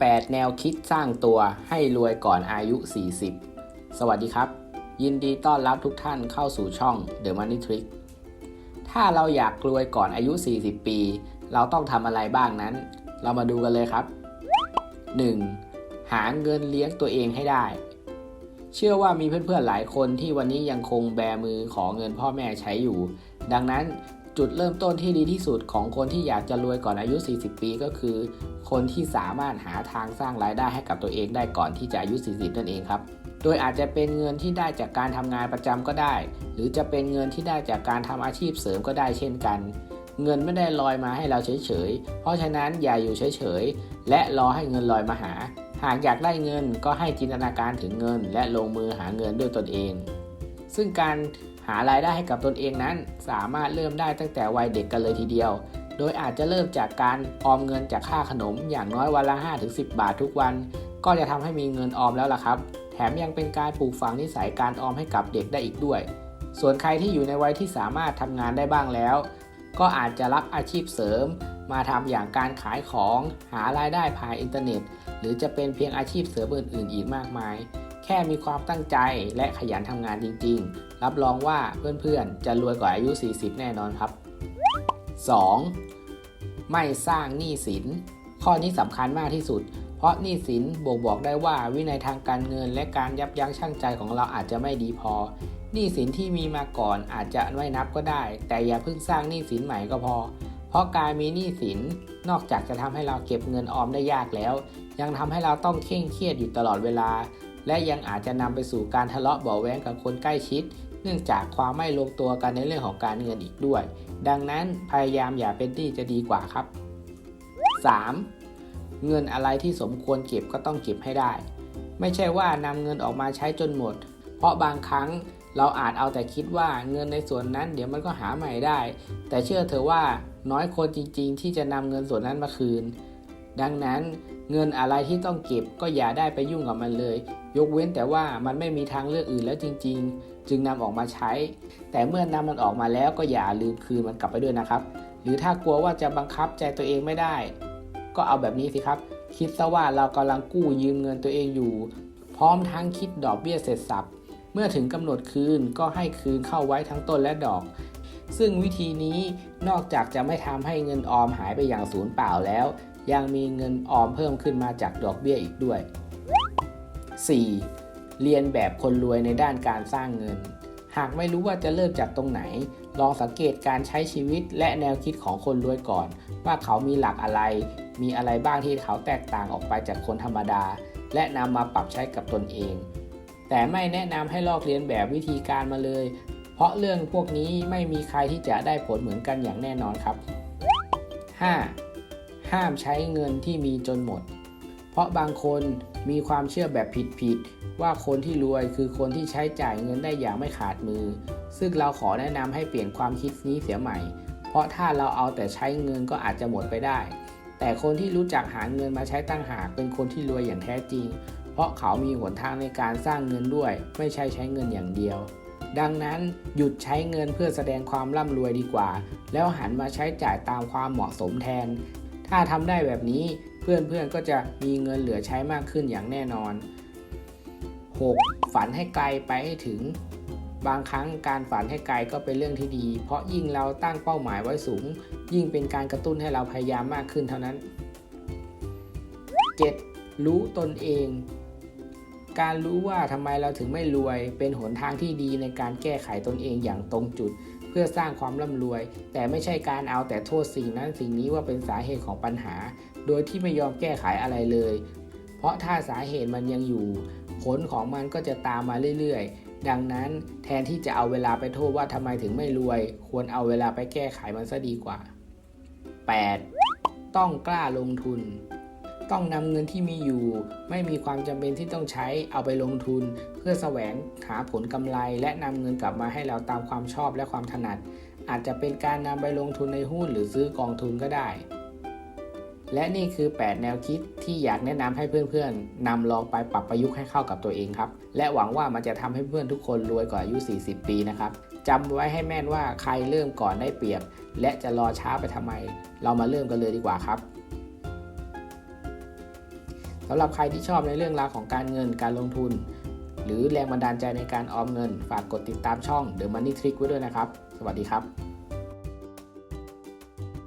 8 แนวคิดสร้างตัวให้รวยก่อนอายุ 40 สวัสดีครับ ยินดีต้อนรับทุกท่านเข้าสู่ช่อง The Money Trick ถ้าเราอยากรวยก่อนอายุ 40 ปี เราต้องทำอะไรบ้างนั้น เรามาดูกันเลยครับ 1. หาเงินเลี้ยงตัวเองให้ได้ เชื่อว่ามีเพื่อนๆหลายคนที่วันนี้ยังคงแบมือขอเงินพ่อแม่ใช้อยู่ ดังนั้น จุดเริ่มต้นที่ดีที่สุดของคนที่อยากจะรวยก่อนอายุ 40 ปีก็คือ คนที่สามารถหาทางสร้างรายได้ให้กับตัวเองได้ก่อนที่จะอายุ 40 นั่นเองครับโดยอาจจะเป็นเงินที่ได้จากการทำงานประจำก็ได้ หรือจะเป็นเงินที่ได้จากการทำอาชีพเสริมก็ได้เช่นกัน เงินไม่ได้ลอยมาให้เราเฉยๆ เพราะฉะนั้นอย่าอยู่เฉยๆ และรอให้เงินลอยมาหา หากอยากได้เงินก็ให้จินตนาการถึงเงิน และลงมือหาเงินด้วยตนเอง ซึ่งการารายได้ให้กับตนเองนั้น สามารถเริ่มได้ตั้งแต่วัยเด็กกันเลยทีเดียว โดยอาจจะเริ่มจากการออมเงินจากค่าขนมอย่างน้อยวันละ 5-10 บาททุกวัน ก็จะทำให้มีเงินออมแล้วล่ะครับ แถมยังเป็นการปลูกฝังนิสัยการออมให้กับเด็กได้อีกด้วย ส่วนใครที่อยู่ในวัยที่สามารถทำงานได้บ้างแล้ว ก็อาจจะรับอาชีพเสริม มาทำอย่างการขายของ หารายได้ผ่านอินเทอร์เน็ต หรือจะเป็นเพียงอาชีพเสริมอื่น ๆ อีกมากมาย ค่มีความตั้งใจและขยันทำงานจริง ๆ รับรองว่าเพื่อนๆ จะรวยกว่าอายุ 40 แน่นอนครับ 2. ไม่สร้างหนี้สิน ข้อนี้สำคัญมากที่สุด เพราะหนี้สินบ่งบอกได้ว่าวินัยทางการเงิน และการยับยั้งชั่งใจของเราอาจจะไม่ดีพอหนี้สินที่มีมาก่อนอาจจะไม่นับก็ได้ แต่อย่าเพิ่งสร้างหนี้สินใหม่ก็พอ เพราะการมีหนี้สินนอกจากจะทำให้เราเก็บเงินออมได้ยากแล้ว ยังทำให้เราต้องเคร่งเครียดอยู่ตลอดเวลา และยังอาจจะนำไปสู่การทะเลาะเบาแว้งกับคนใกล้ชิด เนื่องจากความไม่ลงตัวกันในเรื่องของการเงินอีกด้วย ดังนั้นพยายามอย่าเป็นหนี้จะดีกว่าครับ 3. เงินอะไรที่สมควรเก็บก็ต้องเก็บให้ได้ ไม่ใช่ว่านำเงินออกมาใช้จนหมด เพราะบางครั้งเราอาจเอาแต่คิดว่าเงินในส่วนนั้นเดี๋ยวมันก็หาใหม่ได้ แต่เชื่อเธอว่าน้อยคนจริงๆ ที่จะนำเงินส่วนนั้นมาคืน ดังนั้น เงินอะไรที่ต้องเก็บก็อย่าได้ไปยุ่งกับมันเลย ยกเว้นแต่ว่ามันไม่มีทางเลือกอื่นแล้วจริง ๆ จึงนำออกมาใช้ แต่เมื่อนำมันออกมาแล้วก็อย่าลืมคืนมันกลับไปด้วยนะครับ หรือถ้ากลัวว่าจะบังคับใจตัวเองไม่ได้ ก็เอาแบบนี้สิครับ คิดซะว่าเรากำลังกู้ยืมเงินตัวเองอยู่ พร้อมทั้งคิดดอกเบี้ยเสร็จสับเมื่อถึงกำหนดคืนก็ให้คืนเข้าไว้ทั้งต้นและดอกซึ่งวิธีนี้นอกจากจะไม่ทำให้เงินออมหายไปอย่างสูญเปล่าแล้ว ยังมีเงินออมเพิ่มขึ้นมาจากดอกเบี้ยอีกด้วย 4. เรียนแบบคนรวยในด้านการสร้างเงิน หากไม่รู้ว่าจะเริ่มจากตรงไหน ลองสังเกตการใช้ชีวิตและแนวคิดของคนรวยก่อน ว่าเขามีหลักอะไร มีอะไรบ้างที่เขาแตกต่างออกไปจากคนธรรมดา และนำมาปรับใช้กับตนเอง แต่ไม่แนะนำให้ลอกเลียนแบบวิธีการมาเลย เพราะเรื่องพวกนี้ไม่มีใครที่จะได้ผลเหมือนกันอย่างแน่นอนครับ 5. ห้ามใช้เงินที่มีจนหมด เพราะบางคนมีความเชื่อแบบผิดๆว่าคนที่รวยคือคนที่ใช้จ่ายเงินได้อย่างไม่ขาดมือ ซึ่งเราขอแนะนำให้เปลี่ยนความคิดนี้เสียใหม่ เพราะถ้าเราเอาแต่ใช้เงินก็อาจจะหมดไปได้ แต่คนที่รู้จักหาเงินมาใช้ตั้งหากเป็นคนที่รวยอย่างแท้จริง เพราะเขามีหนทางในการสร้างเงินด้วย ไม่ใช่ใช้เงินอย่างเดียวดังนั้นหยุดใช้เงินเพื่อแสดงความร่ำรวยดีกว่า แล้วหันมาใช้จ่ายตามความเหมาะสมแทน ถ้าทำได้แบบนี้เพื่อนๆก็จะมีเงินเหลือใช้มากขึ้นอย่างแน่นอน 6. ฝันให้ไกลไปให้ถึง บางครั้งการฝันให้ไกลก็เป็นเรื่องที่ดี เพราะยิ่งเราตั้งเป้าหมายไว้สูง ยิ่งเป็นการกระตุ้นให้เราพยายามมากขึ้นเท่านั้น 7. รู้ตนเอง การรู้ว่าทำไมเราถึงไม่รวย เป็นหนทางที่ดีในการแก้ไขตนเองอย่างตรงจุด เพื่อสร้างความร่ำรวย แต่ไม่ใช่การเอาแต่โทษสิ่งนั้นสิ่งนี้ว่าเป็นสาเหตุของปัญหา โดยที่ไม่ยอมแก้ไขอะไรเลย เพราะถ้าสาเหตุมันยังอยู่ ผลของมันก็จะตามมาเรื่อยๆ ดังนั้นแทนที่จะเอาเวลาไปโทษว่าทำไมถึงไม่รวย ควรเอาเวลาไปแก้ไขมันซะดีกว่า 8. ต้องกล้าลงทุน ต้องนำเงินที่มีอยู่ ไม่มีความจำเป็นที่ต้องใช้เอาไปลงทุน เพื่อแสวงหาผลกำไร และนำเงินกลับมาให้เราตามความชอบและความถนัด อาจจะเป็นการนำไปลงทุนในหุ้นหรือซื้อกองทุนก็ได้ และนี่คือ 8 แนวคิดที่อยากแนะนำให้เพื่อนๆนำลองไปปรับประยุกต์ให้เข้ากับตัวเองครับ และหวังว่ามันจะทำให้เพื่อนทุกคนรวยกว่าอายุ 40 ปีนะครับจำไว้ให้แม่นว่าใครเริ่มก่อนได้เปรียบ และจะรอช้าไปทำไม เรามาเริ่มกันเลยดีกว่าครับ สำหรับใครที่ชอบในเรื่องราวของการเงินการลงทุน หรือแรงบันดาลใจในการออมเงิน ฝากกดติดตามช่อง The Money Trick ไว้ด้วยนะครับ สวัสดีครับ